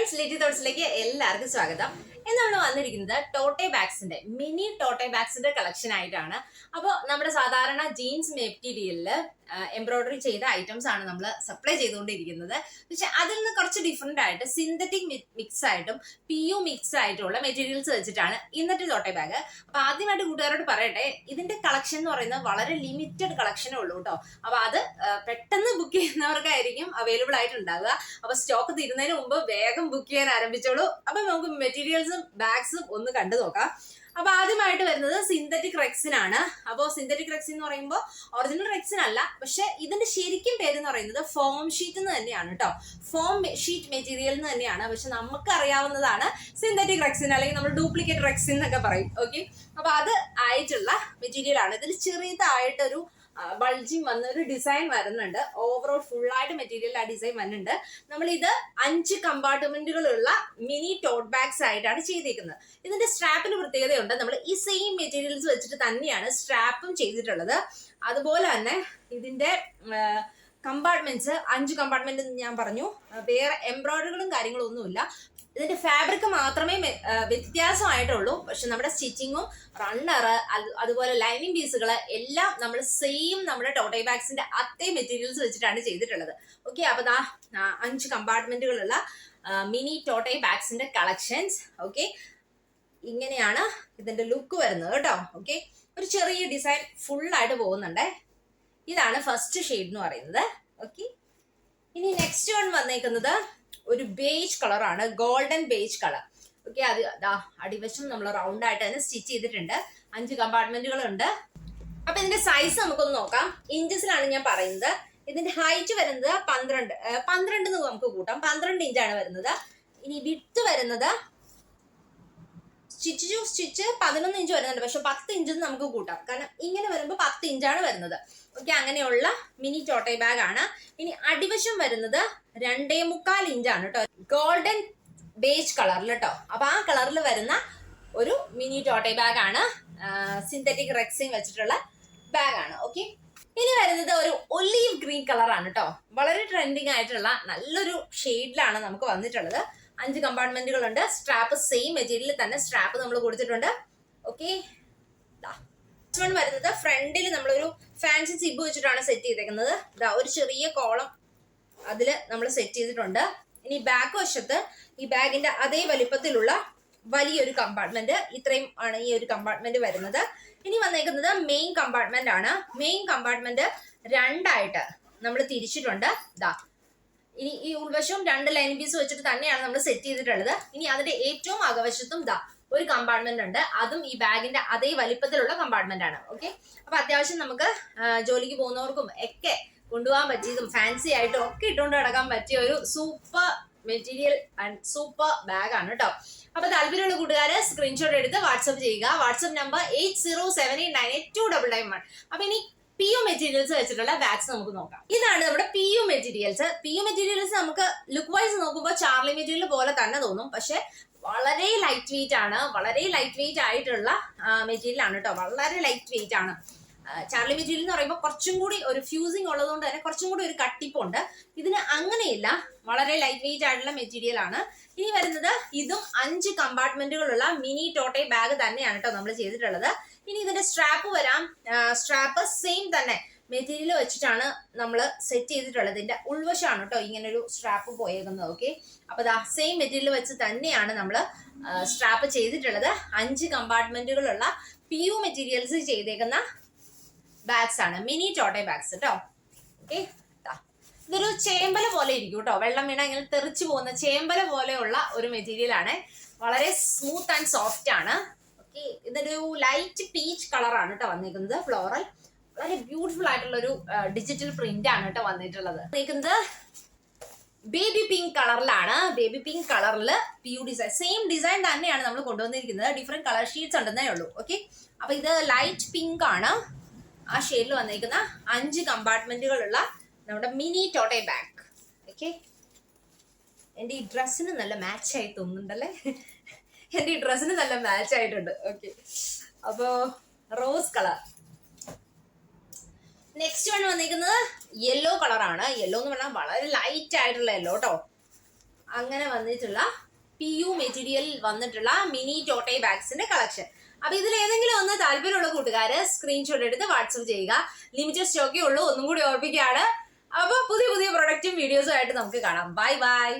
Friends Litty തോട്ട്സിലേക്ക് എല്ലാവർക്കും സ്വാഗതം. എന്നാണ് വന്നിരിക്കുന്നത് ടോട്ടെ ബാഗ്സിന്റെ മിനി ടോട്ടെ ബാഗ്സിന്റെ കളക്ഷൻ ആയിട്ടാണ്. അപ്പോൾ നമ്മുടെ സാധാരണ ജീൻസ് മെറ്റീരിയലിൽ എംബ്രോയിഡറി ചെയ്ത ഐറ്റംസ് ആണ് നമ്മൾ സപ്ലൈ ചെയ്തുകൊണ്ടിരിക്കുന്നത്. പക്ഷെ അതിൽ നിന്ന് കുറച്ച് ഡിഫറെന്റ് ആയിട്ട് സിന്തറ്റിക് മിക്സ് ആയിട്ടും പി യു മിക്സ് ആയിട്ടുള്ള മെറ്റീരിയൽസ് വെച്ചിട്ടാണ് ഇന്നത്തെ തോട്ടെ ബാഗ് അപ്പൊ ആദ്യമായിട്ട് കൂട്ടുകാരോട് പറയട്ടെ ഇതിന്റെ കളക്ഷൻ എന്ന് പറയുന്നത് വളരെ ലിമിറ്റഡ് കളക്ഷനേ ഉള്ളൂ കേട്ടോ അപ്പൊ അത് പെട്ടെന്ന് ബുക്ക് ചെയ്യുന്നവർക്കായിരിക്കും അവൈലബിൾ ആയിട്ടുണ്ടാവുക. അപ്പൊ സ്റ്റോക്ക് തീരുന്നതിന് മുമ്പ് വേഗം ബുക്ക് ചെയ്യാൻ ആരംഭിച്ചോളൂ. അപ്പൊ നമുക്ക് മെറ്റീരിയൽസും ബാഗ്സും ഒന്ന് കണ്ടു നോക്കാം അപ്പൊ ആദ്യമായിട്ട് വരുന്നത് സിന്തറ്റിക് റെക്സിൻ ആണ്. അപ്പോൾ സിന്തറ്റിക് റെക്സിൻ എന്ന് പറയുമ്പോൾ ഒറിജിനൽ റെക്സിൻ അല്ല പക്ഷെ ഇതിന്റെ ശരിക്കും പേര് എന്ന് പറയുന്നത് ഫോം ഷീറ്റ് എന്ന് തന്നെയാണ് കേട്ടോ ഫോം ഷീറ്റ് മെറ്റീരിയൽ എന്ന് തന്നെയാണ്. പക്ഷെ നമുക്ക് അറിയാവുന്നതാണ് സിന്തറ്റിക് റെക്സിൻ അല്ലെങ്കിൽ നമ്മൾ ഡ്യൂപ്ലിക്കേറ്റ് റെക്സിൻ എന്നൊക്കെ പറയും. ഓക്കെ അപ്പൊ അത് ആയിട്ടുള്ള മെറ്റീരിയൽ ആണ്. ഇതിൽ ചെറിയതായിട്ടൊരു ബൾജിങ് വന്ന ഒരു ഡിസൈൻ വരുന്നുണ്ട്. ഓവറോൾ ഫുൾ ആയിട്ട് മെറ്റീരിയൽ ആ ഡിസൈൻ വരുന്നുണ്ട്. നമ്മൾ ഇത് അഞ്ച് കമ്പാർട്ട്മെന്റുകളുള്ള മിനി ടോട്ട് ബാഗ്സ് ആയിട്ടാണ് ചെയ്തിരിക്കുന്നത് ഇതിന്റെ സ്ട്രാപ്പിന് പ്രത്യേകതയുണ്ട്. നമ്മൾ ഈ സെയിം മെറ്റീരിയൽസ് വെച്ചിട്ട് തന്നെയാണ് സ്ട്രാപ്പും ചെയ്തിട്ടുള്ളത്. അതുപോലെ തന്നെ ഇതിന്റെ കമ്പാർട്ട്മെന്റ്സ് അഞ്ച് കമ്പാർട്ട്മെന്റ് ഞാൻ പറഞ്ഞു. വേറെ എംബ്രോയിഡറികളും കാര്യങ്ങളും ഒന്നുമില്ല ഇതിന്റെ ഫാബ്രിക് മാത്രമേ വ്യത്യാസമായിട്ടുള്ളൂ. പക്ഷെ നമ്മുടെ സ്റ്റിച്ചിങ്ങും റണ്ണർ അതുപോലെ ലൈനിങ് പീസുകൾ എല്ലാം നമ്മൾ സെയിം നമ്മുടെ ടോട്ടൈ ബാഗ്സിന്റെ അതേ മെറ്റീരിയൽസ് വെച്ചിട്ടാണ് ചെയ്തിട്ടുള്ളത്. ഓക്കെ അപ്പൊ ആ, അഞ്ച് കമ്പാർട്ട്മെന്റുകളുള്ള മിനി ടോട്ടൈ ബാഗ്സിന്റെ കളക്ഷൻസ് ഓക്കെ ഇങ്ങനെയാണ് ഇതിന്റെ ലുക്ക് വരുന്നത് കേട്ടോ. ഓക്കെ ഒരു ചെറിയ ഡിസൈൻ ഫുൾ ആയിട്ട് പോകുന്നുണ്ട്. ഇതാണ് ഫസ്റ്റ് ഷെയ്ഡ് എന്ന് പറയുന്നത്. ഓക്കെ ഇനി നെക്സ്റ്റ് വൺ വന്നേക്കുന്നത് ഒരു ബേജ് കളറാണ് ഗോൾഡൻ ബേജ് കളർ ഓക്കെ അത് ദാ അടിവശം നമ്മൾ റൗണ്ട് ആയിട്ട് തന്നെ സ്റ്റിച്ച് ചെയ്തിട്ടുണ്ട്. അഞ്ച് കമ്പാർട്ട്മെന്റുകൾ ഉണ്ട്. അപ്പൊ ഇതിന്റെ സൈസ് നമുക്കൊന്ന് നോക്കാം. ഇഞ്ചസിലാണ് ഞാൻ പറയുന്നത്. ഇതിന്റെ ഹൈറ്റ് വരുന്നത് പന്ത്രണ്ട് പന്ത്രണ്ട് നമുക്ക് കൂട്ടാം. പന്ത്രണ്ട് ഇഞ്ചാണ് വരുന്നത്. ഇനി വിട്ട് വരുന്നത് സ്റ്റിച്ച് ടു സ്റ്റിച്ച് പതിനൊന്ന് ഇഞ്ച് വരുന്നുണ്ട്. പക്ഷെ പത്ത് ഇഞ്ച് നമുക്ക് കൂട്ടാം. കാരണം ഇങ്ങനെ വരുമ്പോൾ പത്ത് ഇഞ്ചാണ് വരുന്നത്. ഓക്കെ അങ്ങനെയുള്ള മിനി ചോട്ടൈ ബാഗ് ആണ്. ഇനി അടിവശം വരുന്നത് രണ്ടേ മുക്കാൽ ഇഞ്ചാണ് കേട്ടോ ഗോൾഡൻ ബേജ് കളറിൽ കേട്ടോ അപ്പൊ ആ കളറിൽ വരുന്ന ഒരു മിനി ടോട്ടൈ ബാഗ് ആണ്. സിന്തറ്റിക് റെക്സിൻ വെച്ചിട്ടുള്ള ബാഗ് ആണ്. ഓക്കെ ഇനി വരുന്നത് ഒരു ഒലീവ് ഗ്രീൻ കളറാണ് കേട്ടോ വളരെ ട്രെൻഡിങ് ആയിട്ടുള്ള നല്ലൊരു ഷെയ്ഡിലാണ് നമുക്ക് വന്നിട്ടുള്ളത്. അഞ്ച് കമ്പാർട്ട്മെന്റുകൾ ഉണ്ട് സ്ട്രാപ്പ് സെയിം മെറ്റീരിയലിൽ തന്നെ സ്ട്രാപ്പ് നമ്മൾ കൊടുത്തിട്ടുണ്ട്. ഓക്കെ വരുന്നത് ഫ്രണ്ടിൽ നമ്മളൊരു ഫാൻസി സിബ് വെച്ചിട്ടാണ് സെറ്റ് ചെയ്തേക്കുന്നത്. ഇതാ ഒരു ചെറിയ കോളം അതിൽ നമ്മൾ സെറ്റ് ചെയ്തിട്ടുണ്ട്. ഇനി ബാക്ക് വശത്ത് ഈ ബാഗിന്റെ അതേ വലിപ്പത്തിലുള്ള വലിയൊരു കമ്പാർട്ട്മെന്റ് ഇത്രയും ആണ് ഈ ഒരു കമ്പാർട്ട്മെന്റ് വരുന്നത്. ഇനി വന്നേക്കുന്നത് മെയിൻ കമ്പാർട്ട്മെന്റ് ആണ്. മെയിൻ കമ്പാർട്ട്മെന്റ് രണ്ടായിട്ട് നമ്മൾ തിരിച്ചിട്ടുണ്ട്. ഇതാ ഇനി ഈ ഉൾവശവും രണ്ട് ലൈൻ പീസ് വെച്ചിട്ട് തന്നെയാണ് നമ്മൾ സെറ്റ് ചെയ്തിട്ടുള്ളത്. ഇനി അതിന്റെ ഏറ്റവും അകവശത്തും ദാ ഒരു കമ്പാർട്ട്മെന്റ് ഉണ്ട്. അതും ഈ ബാഗിന്റെ അതേ വലിപ്പത്തിലുള്ള കമ്പാർട്ട്മെന്റ് ആണ്. ഓക്കെ അപ്പൊ അത്യാവശ്യം നമുക്ക് ജോലിക്ക് പോകുന്നവർക്കും ഒക്കെ കൊണ്ടുപോകാൻ പറ്റിയതും ഫാൻസി ആയിട്ടും ഒക്കെ ഇട്ടുകൊണ്ട് നടക്കാൻ പറ്റിയ ഒരു super material and super bag ആണ് കേട്ടോ അപ്പൊ താല്പര്യമുള്ള കൂട്ടുകാരെ സ്ക്രീൻഷോട്ട് എടുത്ത് വാട്സപ്പ് ചെയ്യുക. WhatsApp number eight zero seven eight nine eight two double nine one അപ്പൊ ഇനി പി യു മെറ്റീരിയൽസ് വെച്ചിട്ടുള്ള ബാഗ്സ് നമുക്ക് നോക്കാം. ഇതാണ് നമ്മുടെ P U materials P U materials നമുക്ക് ലുക്ക് വൈസ് നോക്കുമ്പോൾ ചാർലി മെറ്റീരിയൽ പോലെ തന്നെ തോന്നും. പക്ഷെ വളരെ ലൈറ്റ് വെയിറ്റ് ആണ്. വളരെ ലൈറ്റ് വെയിറ്റ് ആയിട്ടുള്ള മെറ്റീരിയൽ ആണ് കേട്ടോ വളരെ ലൈറ്റ് വെയിറ്റ് ആണ് ചാർലി മെറ്റീരിയൽ എന്ന് പറയുമ്പോൾ കുറച്ചും കൂടി ഒരു ഫ്യൂസിങ് ഉള്ളതുകൊണ്ട് തന്നെ കുറച്ചും കൂടി ഒരു കട്ടിപ്പുണ്ട്. ഇതിന് അങ്ങനെയില്ല. വളരെ ലൈറ്റ് വെയിറ്റ് ആയിട്ടുള്ള മെറ്റീരിയൽ ആണ്. ഇനി വരുന്നത് ഇതും അഞ്ച് കമ്പാർട്ട്മെന്റുകളുള്ള മിനി ടോട്ടൈ ബാഗ് തന്നെയാണ് കേട്ടോ നമ്മൾ ചെയ്തിട്ടുള്ളത്. ഇനി ഇതിന്റെ സ്ട്രാപ്പ് വരാം. സ്ട്രാപ്പ് സെയിം തന്നെ. മെറ്റീരിയൽ വെച്ചിട്ടാണ് നമ്മൾ സെറ്റ് ചെയ്തിട്ടുള്ളത്. ഇതിന്റെ ഉൾവശമാണ് കേട്ടോ ഇങ്ങനെ ഒരു സ്ട്രാപ്പ് പോയേക്കുന്നത് ഓക്കെ അപ്പൊ ദാ സെയിം മെറ്റീരിയൽ വെച്ച് തന്നെയാണ് നമ്മൾ സ്ട്രാപ്പ് ചെയ്തിട്ടുള്ളത്. അഞ്ച് കമ്പാർട്ട്മെന്റുകളുള്ള പി യു മെറ്റീരിയൽസ് ചെയ്തേക്കുന്ന ബാഗ്സ് ആണ്. മിനി ടോട്ടൈ ബാഗ്സ് കേട്ടോ ഓക്കെ ഇതൊരു ചേമ്പല പോലെ ഇരിക്കും കേട്ടോ വെള്ളം വീണ ഇങ്ങനെ തെറിച്ചു പോകുന്ന ചേമ്പല പോലെയുള്ള ഒരു മെറ്റീരിയൽ ആണ്. വളരെ സ്മൂത്ത് ആൻഡ് സോഫ്റ്റ് ആണ്. ഓക്കെ ഇതൊരു ലൈറ്റ് പീച്ച് കളറാണ് കേട്ടോ വന്നിരിക്കുന്നത് ഫ്ലോറൽ വളരെ ബ്യൂട്ടിഫുൾ ആയിട്ടുള്ള ഒരു ഡിജിറ്റൽ പ്രിന്റ് ആണ് കേട്ടോ വന്നിട്ടുള്ളത്. വന്നിരിക്കുന്നത് ബേബി പിങ്ക് കളറിലാണ് ബേബി പിങ്ക് കളറിൽ P U design same design തന്നെയാണ് നമ്മൾ കൊണ്ടുവന്നിരിക്കുന്നത്. ഡിഫറെന്റ് കളർ ഷീറ്റ്സ് ഉണ്ടെന്നേ ഉള്ളൂ. ഓക്കെ അപ്പൊ ഇത് ലൈറ്റ് പിങ്ക് ആണ്. ആ ഷെയ്ഡിൽ വന്നിരിക്കുന്ന അഞ്ച് കമ്പാർട്ട്മെന്റുകളുള്ള നമ്മുടെ മിനി ടോട്ടൈ ബാഗ് ഓക്കെ എന്റെ ഈ ഡ്രസ്സിന് നല്ല മാച്ച് ആയി തോന്നുന്നുണ്ടല്ലേ? എന്റെ ഈ ഡ്രസ്സിന് നല്ല മാച്ച് ആയിട്ടുണ്ട്. ഓക്കെ അപ്പോ റോസ് കളർ നെക്സ്റ്റ് വൺ വന്നിരിക്കുന്നത് യെല്ലോ കളറാണ് യെല്ലോ എന്ന് പറഞ്ഞാൽ വളരെ ലൈറ്റ് ആയിട്ടുള്ള യെല്ലോ കേട്ടോ അങ്ങനെ വന്നിട്ടുള്ള പി യു മെറ്റീരിയലിൽ വന്നിട്ടുള്ള മിനി ടോട്ടൈ ബാഗ്സിന്റെ കളക്ഷൻ അപ്പൊ ഇതിൽ ഏതെങ്കിലും ഒന്ന് താല്പര്യമുള്ള കൂട്ടുകാര് സ്ക്രീൻഷോട്ട് എടുത്ത് വാട്സപ്പ് ചെയ്യുക. ലിമിറ്റഡ് സ്റ്റോക്കേ ഉള്ളൂ. ഒന്നും കൂടി ഓർപ്പിക്കുകയാണ്. അപ്പൊ പുതിയ പുതിയ പ്രൊഡക്റ്റും വീഡിയോസും ആയിട്ട് നമുക്ക് കാണാം. Bye bye